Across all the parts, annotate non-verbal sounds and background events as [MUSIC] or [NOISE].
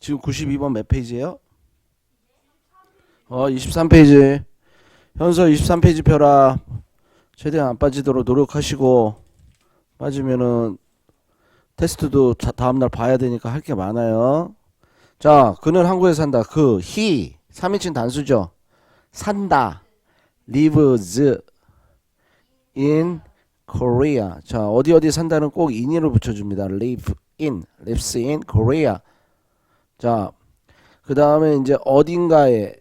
지금 92번 몇 페이지예요? 어, 23페이지. 현서 23페이지 펴라. 최대한 안 빠지도록 노력하시고 빠지면은 테스트도 자- 다음날 봐야 되니까 할 게 많아요. 자, 그는 한국에 산다. 그 he 3인칭 단수죠. 산다. lives in Korea. 자, 어디 어디 산다는 꼭 in을 붙여줍니다. live in, lives in Korea. 자, 그 다음에 이제 어딘가에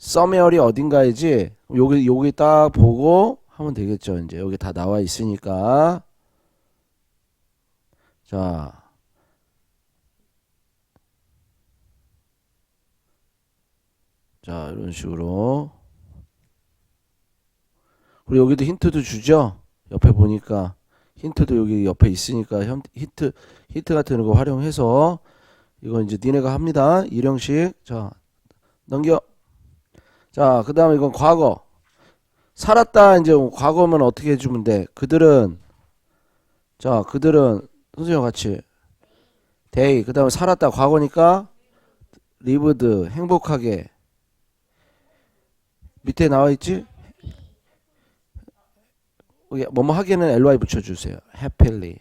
somewhere이 어딘가이지. 여기 여기 딱 보고 하면 되겠죠. 이제 여기 다 나와 있으니까. 자. 자, 이런 식으로. 그리고 여기도 힌트도 주죠. 옆에 보니까 힌트도 여기 옆에 있으니까 현- 힌트 힌트 같은 거 활용해서 이거 이제 니네가 합니다. 일형식. 자, 넘겨. 자, 그 다음에 이건 과거. 살았다 이제 과거면 어떻게 해주면 돼? 그들은 자, 그들은 선생님 같이 데이 그 다음에 살았다 과거니까 리브드 행복하게 밑에 나와 있지? 여기 뭐뭐 하기에는 ly 붙여주세요. happily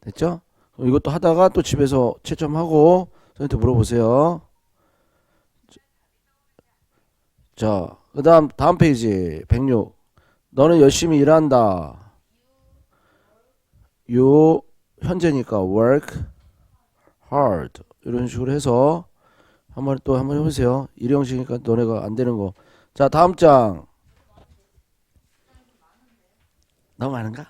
됐죠? 이것도 하다가 또 집에서 채점하고 선생님한테 물어보세요. 자, 그 다음, 다음 페이지, 106. 너는 열심히 일한다. 요, 현재니까 work hard. 이런 식으로 해서 한번 또 한번 해보세요. 일형식이니까 너네가 안 되는 거. 자, 다음 장. 너무 많은가?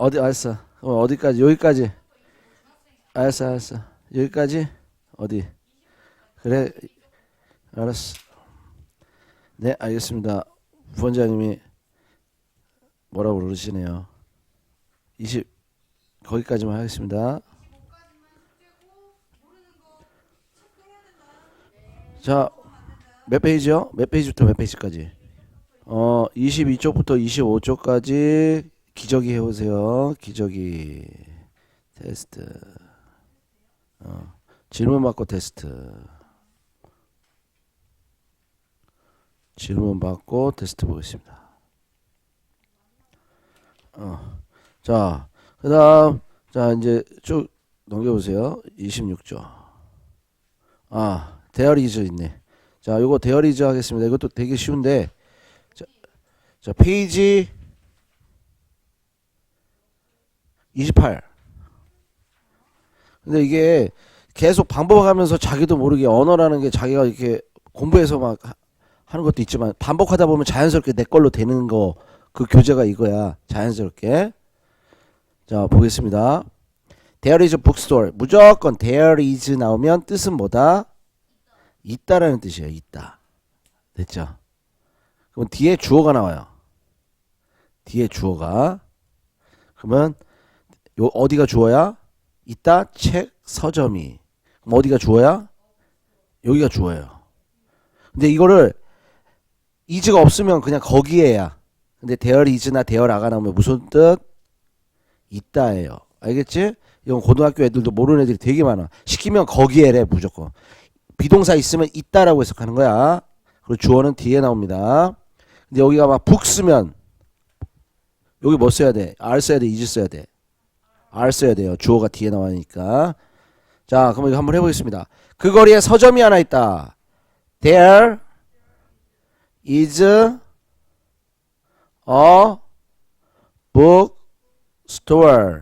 어디, 알았어. 그럼 어디까지? 여기까지. 알았어, 알았어. 여기까지? 어디? 그래, 알았어. 네, 알겠습니다. 부원장님이 뭐라고 그러시네요. 20, 거기까지만 하겠습니다. 자, 몇 페이지요? 몇 페이지부터 몇 페이지까지? 어, 22쪽부터 25쪽까지 기저귀 해보세요. 기저귀 테스트. 어, 질문 받고 테스트. 질문 받고 테스트 보겠습니다. 어, 자, 그 다음, 자, 이제 쭉 넘겨보세요. 26조. 아, 데어리즈 있네. 자, 요거 데어리즈 하겠습니다. 이것도 되게 쉬운데, 자, 자 페이지 28. 근데 이게 계속 반복하면서 자기도 모르게 언어라는 게 자기가 이렇게 공부해서 막 하- 하는 것도 있지만 반복하다 보면 자연스럽게 내 걸로 되는 거 그 교재가 이거야. 자연스럽게. 자, 보겠습니다. There is a bookstore. 무조건 there is 나오면 뜻은 뭐다? 있다라는 뜻이에요. 있다. 됐죠? 그럼 뒤에 주어가 나와요. 뒤에 주어가. 그러면 요 어디가 주어야? 있다 책 서점이. 그럼 어디가 주어야? 여기가 주어예요. 근데 이거를 is가 없으면 그냥 거기에야. 근데 there is나 there are가 나오면 무슨 뜻? 있다예요. 알겠지? 이건 고등학교 애들도 모르는 애들이 되게 많아. 시키면 거기에래 무조건. 비동사 있으면 있다라고 해석하는 거야. 그리고 주어는 뒤에 나옵니다. 근데 여기가 막 북 쓰면 여기 뭐 써야 돼? r 써야 돼? is 써야 돼? R 써야 돼요. 주어가 뒤에 나와니까. 자, 그럼 이거 한번 해보겠습니다. 그 거리에 서점이 하나 있다. There is a bookstore.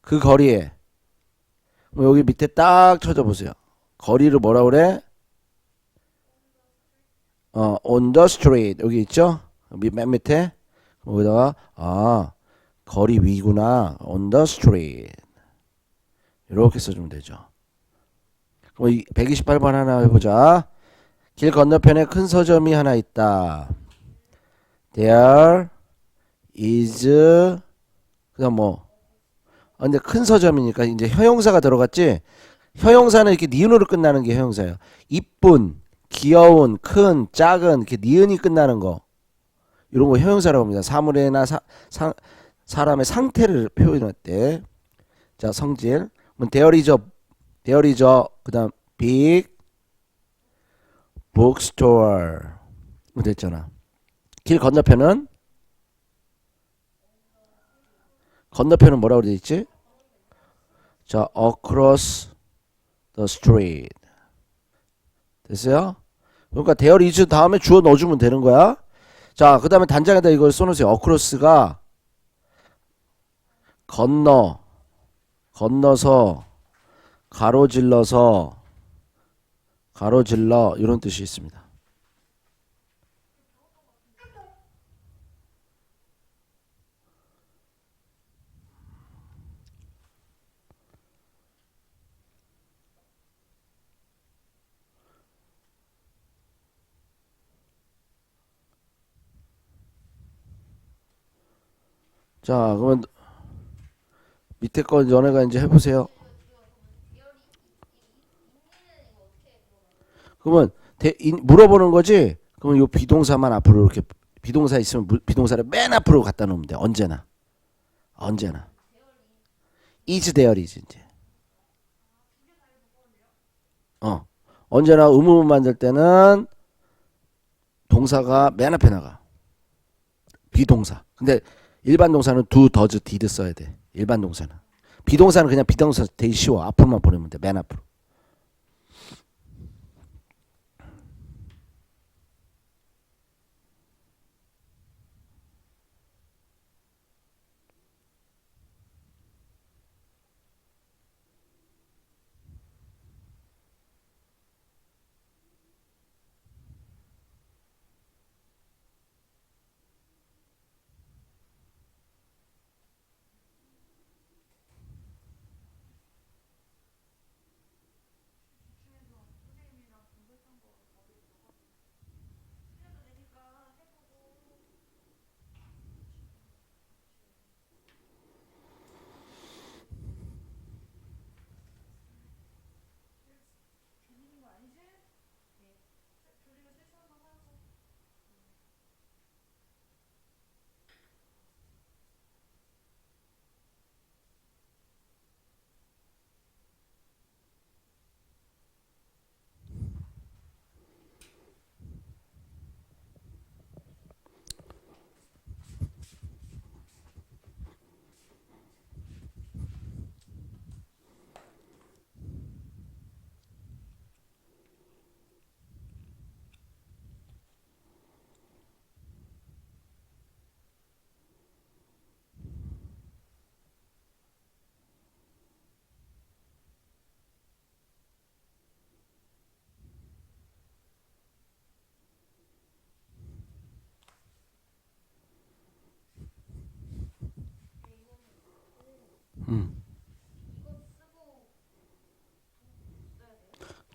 그 거리에. 여기 밑에 딱 쳐져보세요. 거리를 뭐라 그래? 어, on the street. 여기 있죠? 밑- 맨 밑에. 여기다가, 아, 거리 위구나. on the street. 이렇게 써주면 되죠. 그럼 이 128번 하나 해보자. 길 건너편에 큰 서점이 하나 있다. There is 그다음 뭐 아, 근데 큰 서점이니까 이제 형용사가 들어갔지. 형용사는 이렇게 니은으로 끝나는 게 형용사예요. 이쁜, 귀여운, 큰, 작은 이렇게 니은이 끝나는 거 이런 거 형용사라고 합니다. 사물이나 사, 사, 사람의 상태를 표현할 때 자, 성질. 그럼 there is a, there is a, 그 다음, big bookstore. 뭐 됐잖아. 길 건너편은? 건너편은 뭐라고 돼 있지? 자, across the street. 됐어요? 그러니까 is 다음에 주어 넣어주면 되는 거야. 자, 그 다음에 단장에다 이걸 써놓으세요. across가 건너, 건너서, 가로질러서, 가로질러, 이런 뜻이 있습니다. 자, 그러면 밑에 거 연애가 이제 해보세요. 그러면 대, 인, 물어보는 거지. 그러면 요 비동사만 앞으로 이렇게 비동사 있으면 무, 비동사를 맨 앞으로 갖다 놓으면 돼. 언제나. 언제나. is there is 이제. 어. 언제나 의문문 만들 때는 동사가 맨 앞에 나가. 비동사. 근데 일반 동사는 do, does, did 써야 돼. 일반 동사는. 비동사는 그냥 비동사 되게 쉬워. 앞으로만 보내면 돼. 맨 앞으로.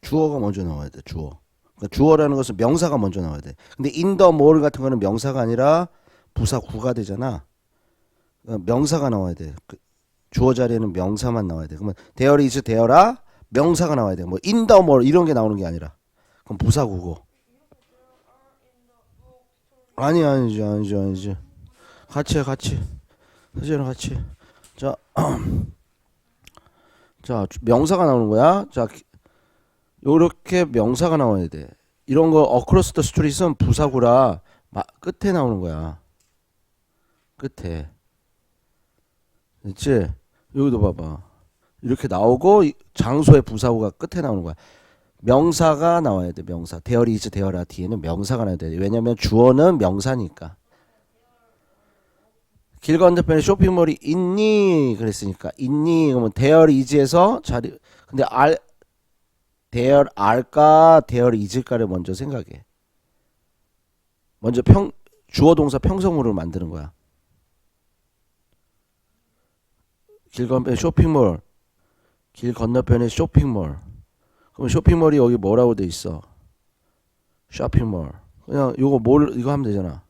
주어가 먼저 나와야 돼. 주어. 그러니까 주어라는 것은 명사가 먼저 나와야 돼. 근데 the mall 같은 거는 명사가 아니라 부사 구가 되잖아. 그러니까 명사가 나와야 돼. 그 주어 자리에는 명사만 나와야 돼. 그러면 there is there라 명사가 나와야 돼. 뭐 the mall 이런 게 나오는 게 아니라. 그럼 부사 구고. 아니 아니지 아니지 아니지. 같이 해 같이. 사실은 같이. [CLEARS THROAT] 자. 자, 명사가 나오는 거야. 자, 요렇게 명사가 나와야 돼. 이런 거 어크로스 더 스트릿은 부사구라 마, 끝에 나오는 거야. 끝에. 됐지? 여기도 봐봐. 이렇게 나오고 이- 장소의 부사구가 끝에 나오는 거야. 명사가 나와야 돼. 명사. 대열이 이즈 대열아 뒤에는 명사가 나와야 돼. 왜냐면 주어는 명사니까. 길 건너편에 쇼핑몰이 있니? 그랬으니까 있니? 그러면 대열 이즈에서 자리 근데 알 대열 알까 대열 이즈까를 먼저 생각해. 먼저 평 주어 동사 평성물을 만드는 거야. 길 건너편에 쇼핑몰. 길 건너편에 쇼핑몰. 그럼 쇼핑몰이 여기 뭐라고 돼 있어? 쇼핑몰. 그냥 요거 뭘 이거 하면 되잖아.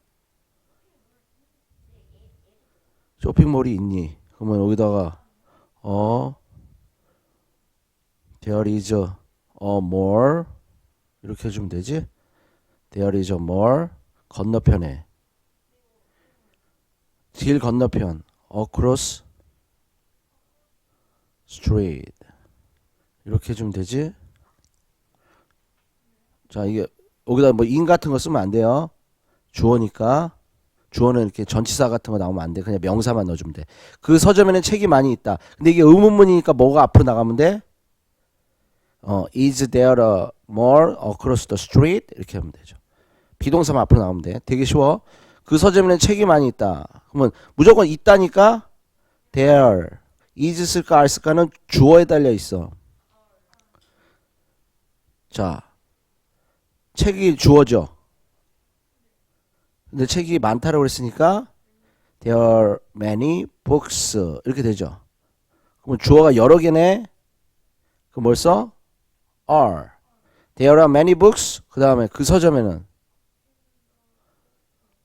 쇼핑몰이 있니? 그러면 여기다가 어 there is a mall 이렇게 해주면 되지? there is a mall 건너편에. 길 건너편 across street. 이렇게 해주면 되지? 자 이게 여기다 뭐 인 같은 거 쓰면 안 돼요. 주어니까 주어는 이렇게 전치사 같은 거 나오면 안 돼. 그냥 명사만 넣어주면 돼 그 서점에는 책이 많이 있다. 근데 이게 의문문이니까 뭐가 앞으로 나가면 돼? 어, is there a more across the street? 이렇게 하면 되죠. 비동사만 앞으로 나오면 돼. 되게 쉬워. 그 서점에는 책이 많이 있다. 그러면 무조건 있다니까? There. is 쓸까 are 쓸까는 주어에 달려 있어. 자 책이 주어죠 근데 책이 많다라고 그랬으니까 there are many books. 이렇게 되죠. 그럼 주어가 여러 개네. 그럼 뭘 써? are. There are many books. 그 다음에 그 서점에는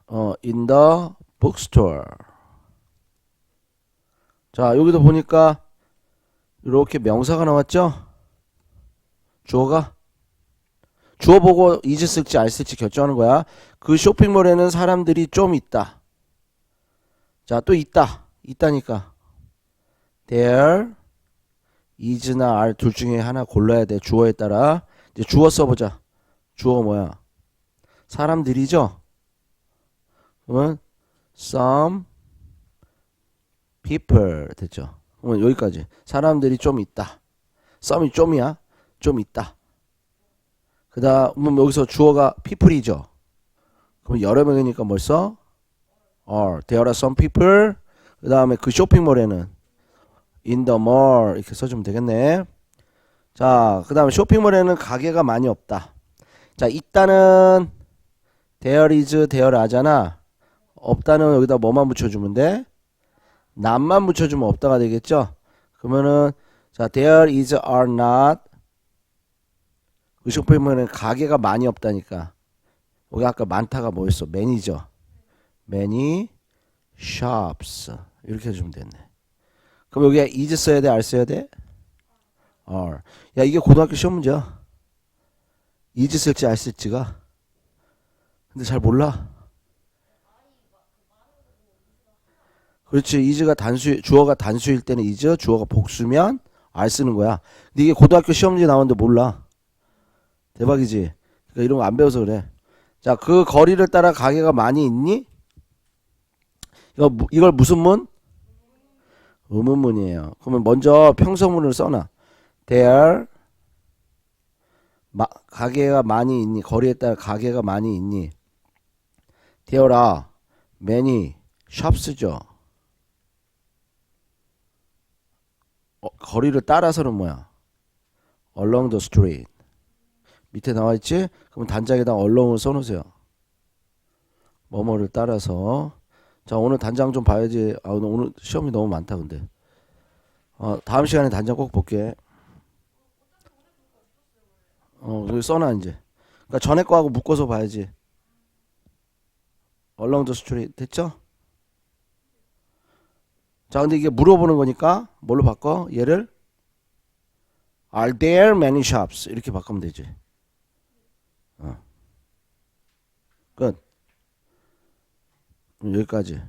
어 in the bookstore. 자 여기도 보니까 이렇게 명사가 나왔죠? 주어가? 주어 보고 is 쓸지 알 쓸지 결정하는 거야 그 쇼핑몰에는 사람들이 좀 있다. 자 또 있다. 있다니까. There is나 are 둘 중에 하나 골라야 돼. 주어에 따라. 이제 주어 써보자. 주어 뭐야? 사람들이죠? 그러면 some people 됐죠? 그러면 여기까지. 사람들이 좀 있다. some이 좀이야. 좀 있다. 그 다음 여기서 주어가 people이죠 그럼 여러 명이니까 뭘 써? are. There are some people. 그 다음에 그 쇼핑몰에는 in the mall. 이렇게 써주면 되겠네. 자 그 다음에 쇼핑몰에는 가게가 많이 없다. 자 있다는 there is there 하잖아. 없다는 여기다 뭐만 붙여주면 돼? 남만 붙여주면 없다가 되겠죠? 그러면은 자 there is are not. 그 쇼핑몰에는 가게가 많이 없다니까 여기 아까 많다가 뭐였어? many죠 many shops 이렇게 해주면 됐네. 그럼 여기에 is 써야 돼? are 써야 돼? are 야 이게 고등학교 시험 문제야. is 쓸지 are 쓸지가. 근데 잘 몰라. 그렇지. is가 단수 주어가 단수일 때는 is 주어가 복수면 are 쓰는 거야. 근데 이게 고등학교 시험 문제 나오는데 몰라. 대박이지? 그러니까 이런 거 안 배워서 그래 자 그 거리를 따라 가게가 많이 있니? 이거 무- 이걸 무슨 문? 의문문이에요. 그러면 먼저 평서문을 써놔. There 마, 가게가 많이 있니? 거리에 따라 가게가 많이 있니? There are many shops죠. 어, 거리를 따라서는 뭐야? Along the street. 밑에 나와 있지? 그럼 단장에다 along을 써놓으세요. 뭐뭐를 따라서. 자 오늘 단장 좀 봐야지. 아 오늘, 시험이 너무 많다 근데. 어 다음 시간에 단장 꼭 볼게. 어 여기 써놔 이제. 그러니까 전에 거하고 묶어서 봐야지. The street 됐죠? 자 근데 이게 물어보는 거니까 뭘로 바꿔? 얘를 Are there many shops? 이렇게 바꾸면 되지. 어. 끝. 여기까지.